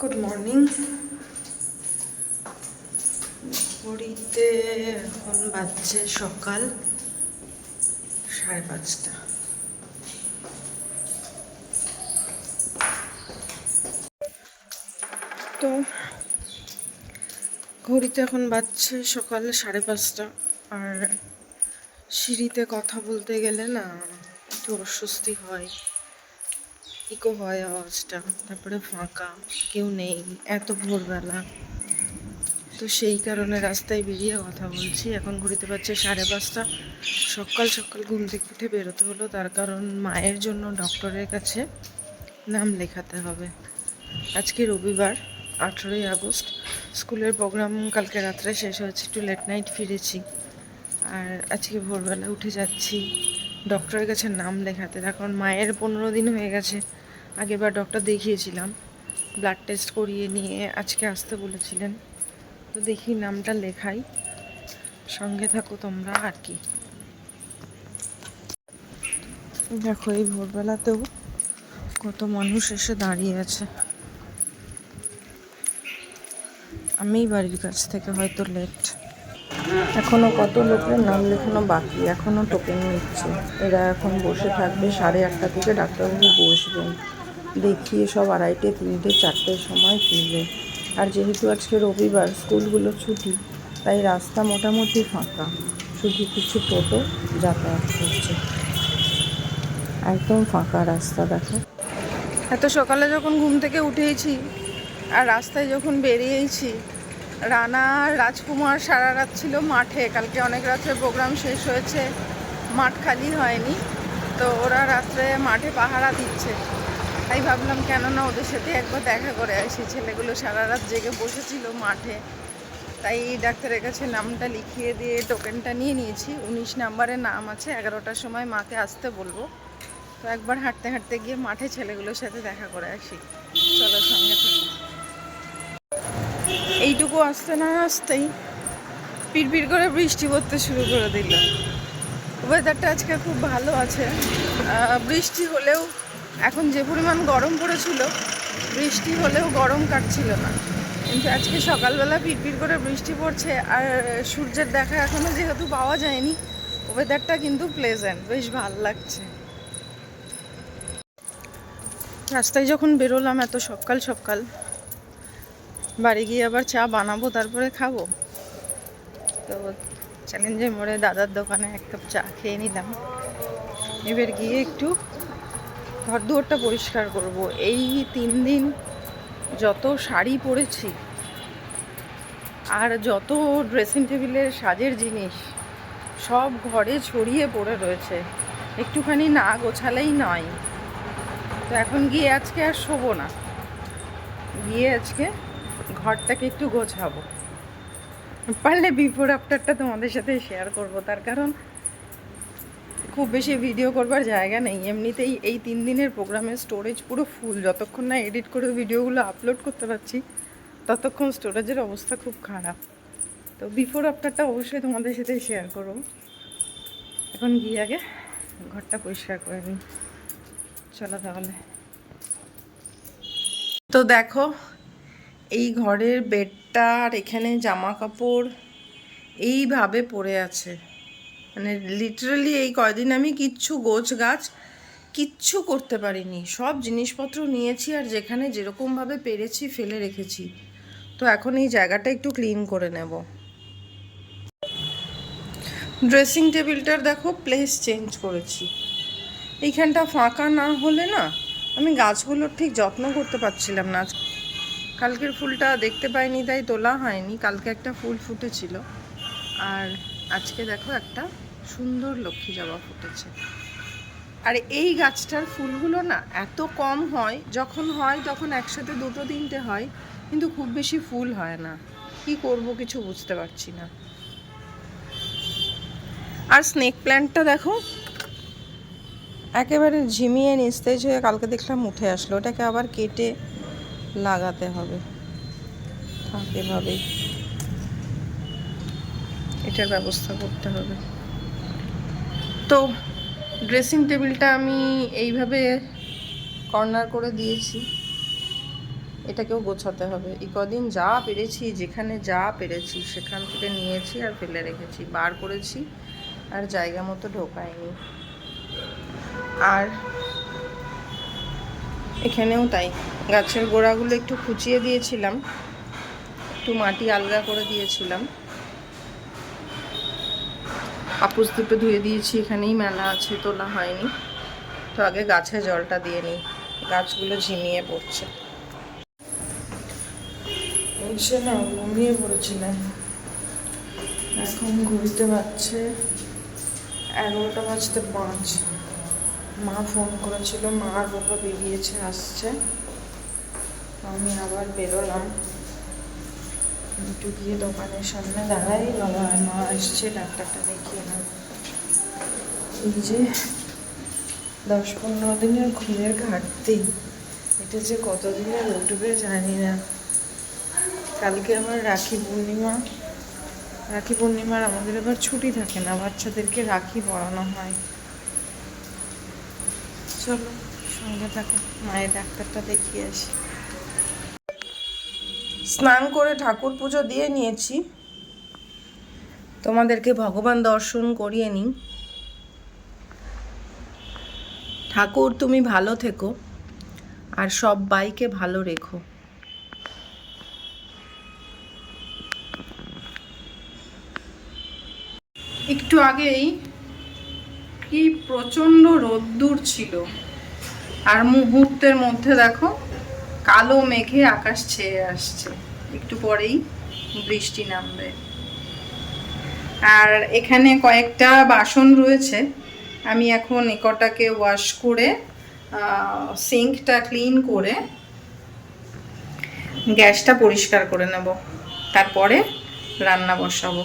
Good morning ঘড়িতে এখন বাজছে সকাল সাড়ে পাঁচটা। তো ঘড়িতে এখন বাজছে সকাল সাড়ে পাঁচটা। আর সিঁড়িতে কথা বলতে গেলে না একটু অস্বস্তি হয়। ইকো হয় আওয়াজটা? তারপরে ফাঁকা, কেউ নেই, এত ভোরবেলা। তো সেই কারণে রাস্তায় বেরিয়ে কথা বলছি। এখন ঘুরিতে পারছে সাড়ে পাঁচটা। সকাল সকাল ঘুম থেকে উঠে বেরোতে হলো। তার কারণ মায়ের জন্য ডক্টরের কাছে নাম লেখাতে হবে। আজকে রবিবার, আঠেরোই আগস্ট। স্কুলের প্রোগ্রাম কালকে রাত্রে শেষ হয়েছে। একটু লেট নাইট ফিরেছি। আর আজকে ভোরবেলা উঠে যাচ্ছি। ডক্টরের কাছে নাম লেখাতে। তার কারণ মায়ের পনেরো দিন হয়ে গেছে। আগেবার ডক্টর দেখিয়েছিলাম। ব্লাড টেস্ট করিয়ে নিয়ে আজকে আসতে বলেছিলেন। তো দেখি নামটা লেখাই। সঙ্গে থাকো তোমরা, আর কি। দেখো, এই ভোরবেলাতেও কত মানুষ এসে দাঁড়িয়ে আছে। আমি বাড়ির কাছ থেকে হয়তো লেট এখনও কত লোকের নাম লেখানো বাকি, এখনও টোকেন নিচ্ছে। এরা এখন বসে থাকবে সাড়ে আটটা থেকে ডাক্তারবাবু বসবেন। দেখিয়ে সব আড়াইটে, তিনটে চারটের সময় ফিরবে। আর যেহেতু আজকে রবিবার, স্কুলগুলো ছুটি, তাই রাস্তা মোটামুটি ফাঁকা। শুধু কিছু টোটো যাতায়াত করছে। একদম ফাঁকা রাস্তা, দেখো। এত সকালে যখন ঘুম থেকে উঠেইছি আর রাস্তায় যখন বেরিয়েছি, রানা রাজকুমার সারা রাত ছিল মাঠে। কালকে অনেক রাত্রে প্রোগ্রাম শেষ হয়েছে, মাঠ খালি হয়নি, তো ওরা রাত্রে মাঠে পাহারা দিচ্ছে। তাই ভাবলাম, কেননা ওদের সাথে একবার দেখা করে আসি। ছেলেগুলো সারা রাত জেগে বসেছিল মাঠে। তাই ডাক্তারের কাছে নামটা লিখিয়ে দিয়ে টোকেনটা নিয়ে নিয়েছি। উনিশ নাম্বারের নাম আছে, এগারোটার সময় মাকে আসতে বলব। তো একবার হাঁটতে হাঁটতে গিয়ে মাঠে ছেলেগুলোর সাথে দেখা করে আসি। চলো সঙ্গে থাকো। এইটুকু আসতে না আসতেই পিড়পিড় করে বৃষ্টি পড়তে শুরু করে দিল। ওয়েদারটা আজকে খুব ভালো আছে। বৃষ্টি হলেও এখন যে পরিমাণ গরম পড়েছিল, বৃষ্টি হলেও গরম কাটছিল না। কিন্তু আজকে সকালবেলা পিড়পিড় করে বৃষ্টি পড়ছে, আর সূর্যের দেখা এখনও যেহেতু পাওয়া যায়নি ওয়েদারটা কিন্তু প্লেজেন্ট বেশ ভালো লাগছে। রাস্তায় যখন বেরোলাম, এত সকাল সকাল, বাড়ি গিয়ে আবার চা বানাবো, তারপরে খাব। তো চ্যালেঞ্জের মোড়ে দাদার দোকানে এক কাপ চা খেয়ে নিলাম। এবার গিয়ে একটু ঘর দুয়ারটা পরিষ্কার করব। এই তিন দিন যত শাড়ি পরেছি আর যত ড্রেসিং টেবিলের সাজের জিনিস, সব ঘরে ছড়িয়ে পড়ে রয়েছে। একটুখানি না গোছালেই নয়। তো এখন গিয়ে আজকে আর শোবো না। গিয়ে আজকে ঘরটাকে একটু গোছাবো। পারলে বিফোর আফটারটা তোমাদের সাথে শেয়ার করব। তার কারণ খুব বেশি ভিডিও করবার জায়গা নেই। এমনিতেই এই তিন দিনের প্রোগ্রামের স্টোরেজ পুরো ফুল যতক্ষণ না এডিট করে ভিডিওগুলো আপলোড করতে পারছি, ততক্ষণ স্টোরেজের অবস্থা খুব খারাপ। তো বিফোর আফটারটা অবশ্যই তোমাদের সাথে শেয়ার করব। এখন গিয়ে আগে ঘরটা পরিষ্কার করে নিই। চলো তাহলে। তো দেখো, এই ঘরের বেডটা আর এখানে জামা কাপড় এইভাবে পড়ে আছে। মানে লিটারালি এই কয়দিন আমি কিচ্ছু গোছ গাছ কিচ্ছু করতে পারিনি। সব জিনিসপত্র নিয়েছি আর যেখানে যেরকমভাবে পেরেছি ফেলে রেখেছি। তো এখন এই জায়গাটা একটু ক্লিন করে নেব। ড্রেসিং টেবিলটার দেখো প্লেস চেঞ্জ করেছি। এইখানটা ফাঁকা না হলে না আমি গাছগুলোর ঠিক যত্ন করতে পারছিলাম না। কালকের ফুলটা দেখতে পাইনি, তাই তোলা হয়নি। কালকে একটা ফুল ফুটেছিল। আর আজকে দেখো একটা সুন্দর লক্ষ্মী জবা ফুটেছে। আর এই গাছটার ফুলগুলো না এত কম হয়, যখন হয় তখন একসাথে দুটো তিনটে হয়, কিন্তু খুব বেশি ফুল হয় না। কি করব কিছু বুঝতে পারছি না। আর স্নেক প্ল্যান্টটা দেখো, একেবারে ঝিমিয়ে নিস্তেজ হয়ে কালকে দেখলাম উঠে আসলো। ওটাকে আবার কেটে লাগাতে হবে। এভাবেই। এটার ব্যবস্থা করতে হবে। তো ড্রেসিং টেবিলটা আমি এইভাবে কর্নার করে দিয়েছি। এটাকেও গোছাতে হবে। এই কদিন যা পেরেছি, যেখানে যা পেরেছি, সেখান থেকে নিয়েছি আর ফেলে রেখেছি। বার করেছি আর জায়গা মতো ঢোকায়নি আর এখানেও তাই। গাছের গোড়াগুলো একটু খুঁচিয়ে দিয়েছিলাম। একটু মাটি আলগা করে দিয়েছিলাম। আপুস দুটো ধুয়ে দিয়েছি, এখানেই মেলা আছে, তোলা হয়নি। তো আগে গাছে জলটা দিয়ে নিই, গাছগুলো ঝিমিয়ে পড়ছে। এসে না, ঘুমিয়ে পড়েছিলাম। এখন ঘুরতে পারছে এগারোটা বাজতে পাঁচ। মা ফোন করেছিল মা আর বাবা বেরিয়েছে, আসছে। আমি আবার বেরোলাম। একটু গিয়ে দোকানের সামনে দাঁড়াই, বাবা আর মা আসছে, ডাক্তারটা দেখিয়ে না এই যে দশ পনেরো দিনের ঘুমের ঘাটতি, এটা যে কতদিনের উঠবে জানি না। কালকে আমার রাখি পূর্ণিমা, রাখি পূর্ণিমার আমাদের এবার ছুটি থাকে না, বাচ্চাদেরকে রাখি পড়ানো হয়। চলো, সঙ্গে থাকো, মায়ের ডাক্তারটা দেখিয়ে আসি। স্নান করে ঠাকুর পুজো দিয়ে নিয়েছি। তোমাদেরকে ভগবান দর্শন করিয়ে নিই। ঠাকুর, তুমি ভালো থেকো আর সব বাইকে ভালো রেখো। একটু আগেই কি প্রচণ্ড রোদ্দুর ছিল। আর মুহূর্তের মধ্যে দেখো, কালো মেঘে আকাশ ছেয়ে আসছে। একটু পরেই বৃষ্টি নামবে। আর এখানে কয়েকটা বাসন রয়েছে। আমি এখন একটাকে ওয়াশ করে সিঙ্কটা ক্লিন করে গ্যাসটা পরিষ্কার করে নেব। তারপরে রান্না বসাবো।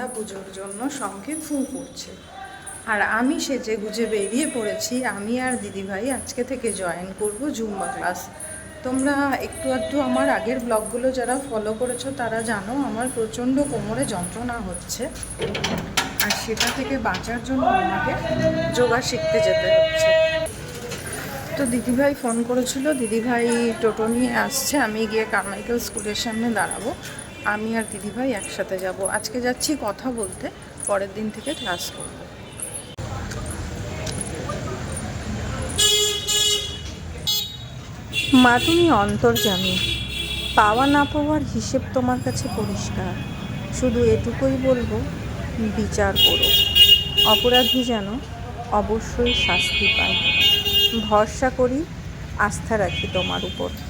সন্ধ্যা পুজোর জন্য শঙ্খে ফু করছে। আর আমি সেজে গুজে বেরিয়ে পড়েছি। আমি আর দিদিভাই আজকে থেকে জয়েন করব জুম্বা ক্লাস তোমরা একটু আধটু আমার আগের ব্লগগুলো যারা ফলো করেছ, তারা জানো আমার প্রচণ্ড কোমরে যন্ত্রণা হচ্ছে। আর সেটা থেকে বাঁচার জন্য আমাকে যোগা শিখতে যেতে হচ্ছে। তো দিদিভাই ফোন করেছিল। দিদিভাই টোটো নিয়ে আসছে। আমি গিয়ে কারমাইকেল স্কুলের সামনে দাঁড়াবো। আমি আর দিদিভাই একসাথে যাব। আজকে যাচ্ছি কথা বলতে, পরের দিন থেকে ক্লাস করব। মা, তুমি অন্তর অন্তর্জামী। পাওয়া না পাওয়ার হিসেব তোমার কাছে পরিষ্কার। শুধু এটুকুই বলব, বিচার করো। অপরাধী যেন অবশ্যই শাস্তি পায়। ভরসা করি, আস্থা রাখি তোমার উপর।